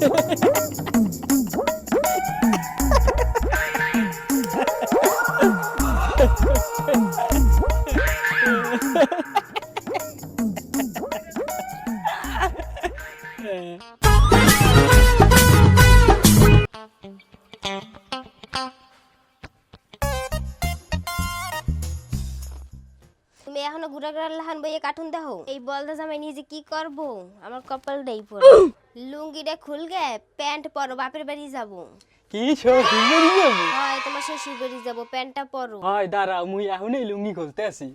음. 네. তুমি এখনও ঘুরা ঘুরা লাহান বইয়ে কার্টুন দেখো? এই বলদা জামাই নিজে কি করব? আমার কপালটাই পড়ো লুঙ্গিটা খুলগে প্যান্ট পরো বাপের বাড়ি যাব। কি শ্বশুর বাড়ি যাব হয় তোমার শ্বশুর বাড়ি যাব প্যান্টটা পরো। হয় দাঁড়া মুই এখনই লুঙ্গি খুলতে আসি।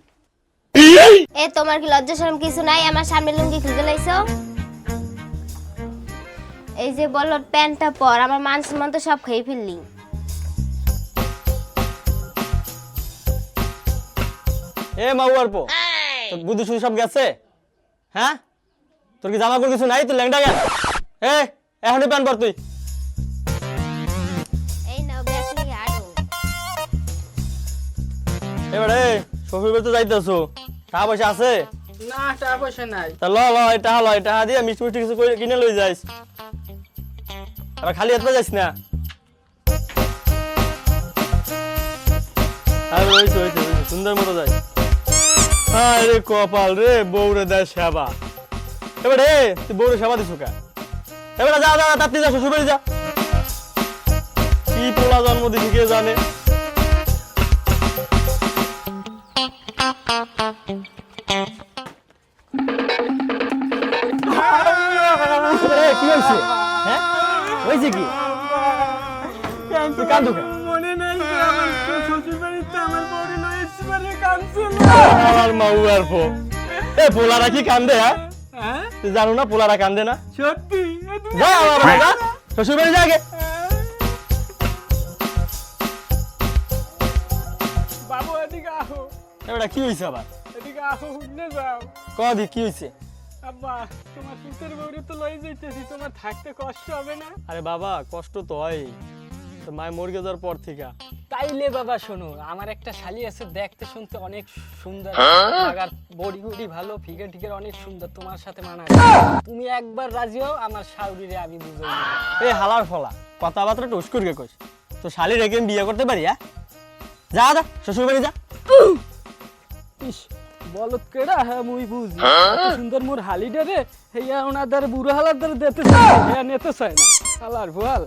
এ তোমার কি লজ্জা শরম কিছু নাই? আমার সামনে লুঙ্গি খুলতে লাইছো? এই যে বলো প্যান্টটা পর আমার মান সম্মান তো সব খেয়ে ফেললি। এ মাউয়ার পো তোর বুদ্ধি শুধু সব গেছে? হ্যাঁ? তোর কি জামা কাপড় কিছু নাই? তুই ল্যাংটা গেল? এ এখনই প্যান্ট পর তুই। এই নাও ব্যাস নিয়ে আরও এবারে যাইতেছো? টাকা পয়সা আছে? না টাকা পয়সা নাই। তা ল ল এটা হলো এটা দিয়ে মিষ্টি মিষ্টি কিছু কিনে লই যাইস। আবার খালি হাতে যাইস না? আর রয়েছে, সুন্দর মতো যাই। আরে কপাল রে বউরে দেয় সেবা। এবারে তুই বউরে সেবা দিস কা এবারে যা যা তাড়াতাড়ি যা শ্বশুর বাড়ি যা। কি পোলা জন্ম দিছি কে জানে? কি হয়েছে? হ্যাঁ? হয়েছে কি? কান্দু কেন? পো এ পোলারা কি কান্দে হ্যাঁ? হ্যাঁ? জানো না পোলারা কান্দে না? সত্যি? যা আমার বাবা, শ্বশুর বাড়ি যা আগে। বাবু এদিকে আহো এবারে কি হয়েছে আবার? এদিকে আহো যাও। কদি কি হয়েছে আব্বা তোমার পুতের বউরে তো লয়ে যাইতেছি তোমার থাকতে কষ্ট হবে না? আরে বাবা কষ্ট তো হয়। তো মায় মরে যাওয়ার পর থেকে। তাইলে বাবা শোনো আমার একটা শালি আছে দেখতে শুনতে অনেক সুন্দর। লাগার বডি গুডি ভালো ফিগার টিগার অনেক সুন্দর তোমার সাথে মানায়। তুমি একবার রাজি হও আমার শাউরিরে আমি বুঝাই এ হালার ফলা কথাবার্তা টুস করে কইস। তো শালি রেখে আমি বিয়ে করতে পারি হ্যাঁ? যা যা শ্বশুর বাড়ি যা। ইস বলত কেডা হ্যাঁ মুই বুঝি। সুন্দর মোর হালিডে রে হেয়া ওনাদের বুড়ো হালার দ্বারা দিতে চায় হ্যাঁ নিতে চায় না। হালার ভুয়াল